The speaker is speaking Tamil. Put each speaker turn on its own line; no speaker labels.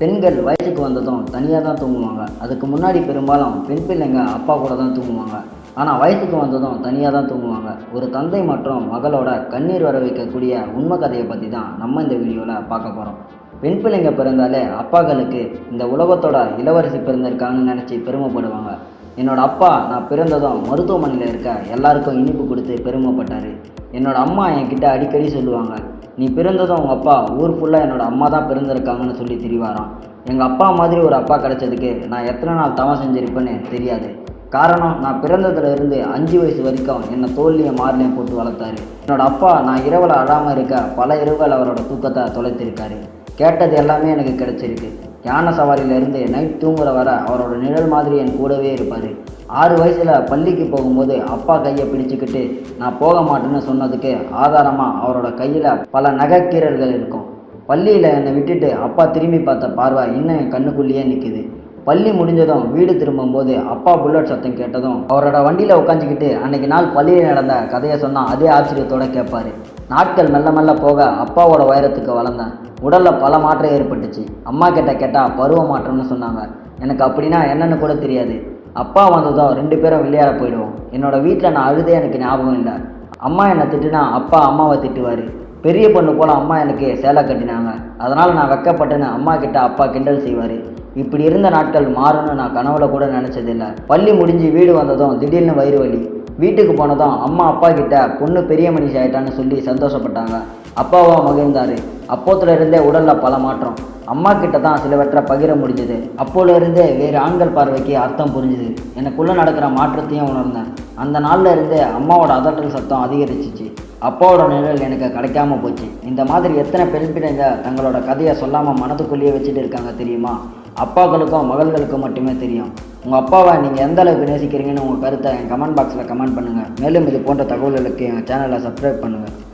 பெண்கள் வயசுக்கு வந்ததும் தனியாக தான் தூங்குவாங்க. அதுக்கு முன்னாடி பெரும்பாலும் பெண் பிள்ளைங்க அப்பா கூட தான் தூங்குவாங்க. ஆனால் வயசுக்கு வந்ததும் தனியாக தான் தூங்குவாங்க. ஒரு தந்தை மற்றும் மகளோட கண்ணீர் வர வைக்கக்கூடிய உண்மை கதையை பற்றி தான் நம்ம இந்த வீடியோவில் பார்க்க போகிறோம் பெண் பிள்ளைங்க பிறந்தாலே அப்பாக்களுக்கு இந்த உலகத்தோட இளவரசி பிறந்திருக்காங்கன்னு நினச்சி பெருமைப்படுவாங்க. என்னோட அப்பா நான் பிறந்ததும் மருத்துவமனையில் இருக்க எல்லாருக்கும் இனிப்பு கொடுத்து பெருமைப்பட்டார். என்னோட அம்மா என்கிட்ட அடிக்கடி சொல்லுவாங்க நீ பிறந்ததும் உங்கள் அப்பா ஊர் ஃபுல்லாக என்னோடய அம்மா தான் பிறந்திருக்காங்கன்னு சொல்லி திரிவாராம். எங்கள் அப்பா மாதிரி ஒரு அப்பா கிடச்சதுக்கு நான் எத்தனை நாள் தவம் செஞ்சுருப்பேன்னு தெரியாது. காரணம் நான் பிறந்ததுலேருந்து அஞ்சு வயசு வரைக்கும் என்னை தோல்லையும் மார்லையும் போட்டு வளர்த்தாரு. என்னோடய அப்பா நான் இரவில் அழாமல் இருக்க பல இரவுகள் அவரோட தூக்கத்தை தொலைத்திருக்காரு. கேட்டது எல்லாமே எனக்கு கிடைச்சிருக்கு. யானை சவாரியிலேருந்து நைட் தூங்குற வர அவரோட நிழல் மாதிரி என் கூடவே இருப்பார். ஆறு வயசில் பள்ளிக்கு போகும்போது அப்பா கையை பிடிச்சிக்கிட்டு நான் போக மாட்டேன்னு சொன்னதுக்கு ஆதாரமாக அவரோட கையில் பல நகைக்கீரல்கள் இருக்கும். பள்ளியில் என்னை விட்டுட்டு அப்பா திரும்பி பார்த்த பார்வை இன்னும் என் கண்ணுக்குள்ளேயே நிற்குது பள்ளி முடிஞ்சதும் வீடு திரும்பும்போது அப்பா புல்லட் சத்தம் கேட்டதும் அவரோட வண்டியில் உட்காந்துக்கிட்டு அன்னைக்கு நாள் பள்ளியில் நடந்த கதையை சொன்னால் அதே ஆச்சரியத்தோட கேட்பாரு நாட்கள் மெல்ல மெல்ல போக அப்பாவோட உயரத்துக்கு வளர்ந்தேன் உடலில் பல மாற்றம் ஏற்பட்டுச்சு. அம்மா கிட்ட கேட்டால் பருவ மாற்றம்னு சொன்னாங்க. எனக்கு அப்படின்னா என்னன்னு கூட தெரியாது. அப்பா வந்ததும் ரெண்டு பேரும் விளையாட போயிடுவோம். என்னோட வீட்டில் நான் அழுதே எனக்கு ஞாபகம் இல்லை. அம்மா என்னை திட்டுனா அப்பா அம்மாவை திட்டுவார். பெரிய பொண்ணு போல் அம்மா எனக்கு சேலை கட்டினாங்க. அதனால் நான் வெக்கப்பட்டேன்னு அம்மா கிட்ட அப்பா கிண்டல் செய்வார். இப்படி இருந்த நாட்கள் மாறும்னு நான் கனவுல கூட நினச்சதில்லை. பள்ளி முடிஞ்சு வீடு வந்ததும் திடீர்னு வயிறு வலி. வீட்டுக்கு போனதும் அம்மா அப்பா கிட்ட பொண்ணு பெரிய மனுஷி ஆயிட்டான்னு சொல்லி சந்தோஷப்பட்டாங்க. அப்பாவா மகிழ்ந்தாரு. அப்போத்துல இருந்தே உடலில் பல மாற்றம். அம்மா கிட்ட தான் சிலவற்றை பகிர முடிஞ்சது. அப்போலருந்தே வேறு ஆண்கள் பார்வைக்கு அர்த்தம் புரிஞ்சுது. எனக்குள்ளே நடக்கிற மாற்றத்தையும் உணர்ந்தேன். அந்த நாளில் இருந்தே அம்மாவோட அதட்டல் சத்தம் அதிகரிச்சிச்சு. அப்பாவோட நிழல் எனக்கு கிடைக்காம போச்சு. இந்த மாதிரி எத்தனை பெண் பிள்ளைங்க தங்களோட கதையை சொல்லாமல் மனதுக்குள்ளேயே வச்சுட்டு இருக்காங்க தெரியுமா? அப்பாக்களுக்கும் மகள்களுக்கும் மட்டுமே தெரியும். உங்கள் அப்பாவை நீங்கள் எந்த அளவுக்கு நேசிக்கிறீங்கன்னு உங்கள் கருத்தை என் கமெண்ட் பாக்ஸில் கமெண்ட் பண்ணுங்கள் மேலும் இது போன்ற தகவல்களுக்கு என் சேனலை சப்ஸ்கிரைப் பண்ணுங்கள்